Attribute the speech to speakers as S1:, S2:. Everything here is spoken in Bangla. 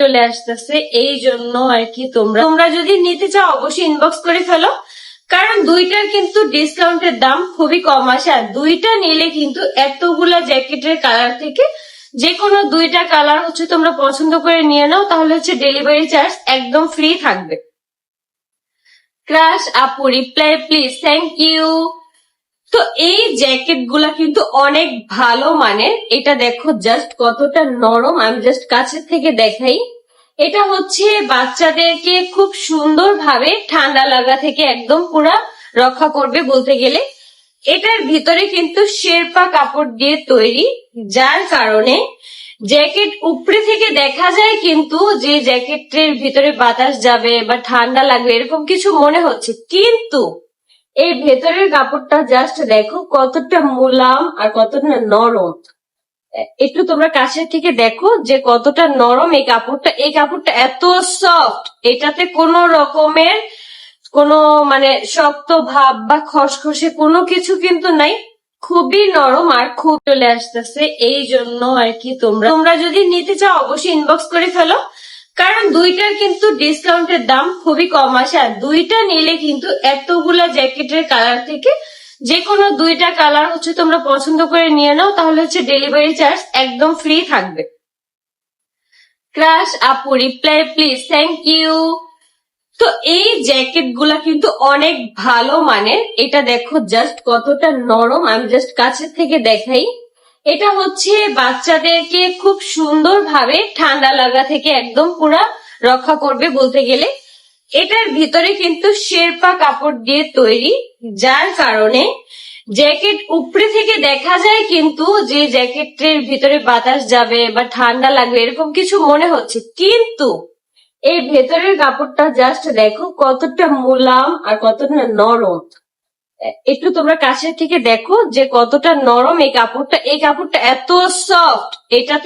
S1: চলে আসতেছে। এই জন্য আর কি তোমরা তোমরা যদি নিতে চাও, অবশ্যই ইনবক্স করে ফেলো। কারণ দুইটার কিন্তু ডিসকাউন্টের দাম খুবই কম আসে। আর দুইটা নিলে কিন্তু এতগুলা জ্যাকেটের কালার থেকে যে কোনো দুইটা কালার হচ্ছে তোমরা পছন্দ করে নিয়ে নাও, তাহলে হচ্ছে ডেলিভারি চার্জ একদম ফ্রি থাকবে। ক্রাশ আপু রিপ্লাই প্লিজ থ্যাংক ইউ তো এই জ্যাকেটগুলা কিন্তু অনেক ভালো মানের। এটা দেখো জাস্ট কতটা নরম। আমি জাস্ট কাছের থেকে দেখাই। এটা হচ্ছে বাচ্চাদেরকে খুব সুন্দর ভাবে ঠান্ডা লাগা থেকে একদম পুরা রক্ষা করবে বলতে গেলে। এটার ভিতরে কিন্তু শেরপা কাপড় দিয়ে তৈরি। যার কারণে জ্যাকেট উপরে থেকে দেখা যায় কিন্তু যে জ্যাকেটের ভিতরে বাতাস যাবে বা ঠান্ডা লাগবে, এরকম কিছু মনে হচ্ছে। কিন্তু এই ভেতরের কাপড়টা জাস্ট দেখো কতটা মোলাম আর কতটা নরম। একটু তোমরা কাছের থেকে দেখো যে কতটা নরম এই কাপড়টা। এই কাপড়টা এত সফট এটাতে কোনো রকমের কোনো মানে শক্ত ভাব বা খসখসে কোনো কিছু কিন্তু নাই। খুবই নরম আর খুব চলে আসতেছে। এই জন্য আর কি তোমরা তোমরা যদি নিতে চাও, অবশ্যই ইনবক্স করে ফেলো। কারণ দুইটার কিন্তু ডিসকাউন্টের দাম খুবই কম আসে, আর দুইটা নিলে কিন্তু এতগুলা জ্যাকেটের কালার থেকে যে কোনো দুইটা কালার হচ্ছে তোমরা পছন্দ করে নিয়ে নাও, তাহলে হচ্ছে ডেলিভারি চার্জ একদম ফ্রি থাকবে। ক্রাশ আপু রিপ্লাই প্লিজ থ্যাংক ইউ তো এই জ্যাকেটগুলা কিন্তু অনেক ভালো মানের, এটা দেখো জাস্ট কতটা নরম, আমি জাস্ট কাছের থেকে দেখাই। এটা হচ্ছে বাচ্চাদেরকে খুব সুন্দর ভাবে ঠান্ডা লাগা থেকে একদম পুরা রক্ষা করবে বলতে গেলে। এটার ভিতরে কিন্তু শেরপা কাপড় দিয়ে তৈরি, যার কারণে জ্যাকেট উপরে থেকে দেখা যায় কিন্তু যে জ্যাকেটের ভিতরে বাতাস যাবে বা ঠান্ডা লাগবে, এরকম কিছু মনে হচ্ছে। কিন্তু এই ভেতরের কাপড়টা জাস্ট দেখো কতটা মোলাম আর কতটা নরম। একটু তোমরা কাছের থেকে দেখো যে কতটা নরম এই কাপড়টা। এই কাপড়টা এত সফট এটাতে